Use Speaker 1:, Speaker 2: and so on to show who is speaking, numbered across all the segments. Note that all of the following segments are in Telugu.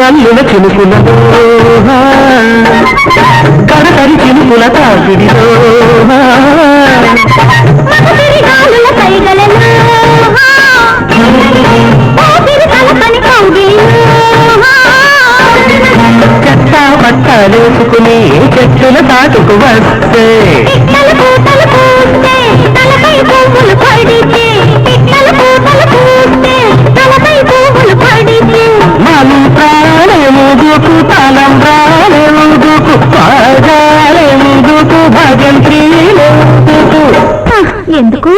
Speaker 1: వల్లుల చినుకులతో కడతరి చినుకుల తాకిడితో చెత్త పట్టాలేసుకుని చెట్టుల తాటుకు వస్తే రంధ్రాలే ముందుకు భాగాలే ముందుకు భాగం
Speaker 2: ఎందుకు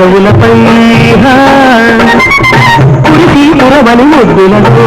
Speaker 1: పెదవులపై కురిసి పురవని ముద్దులలో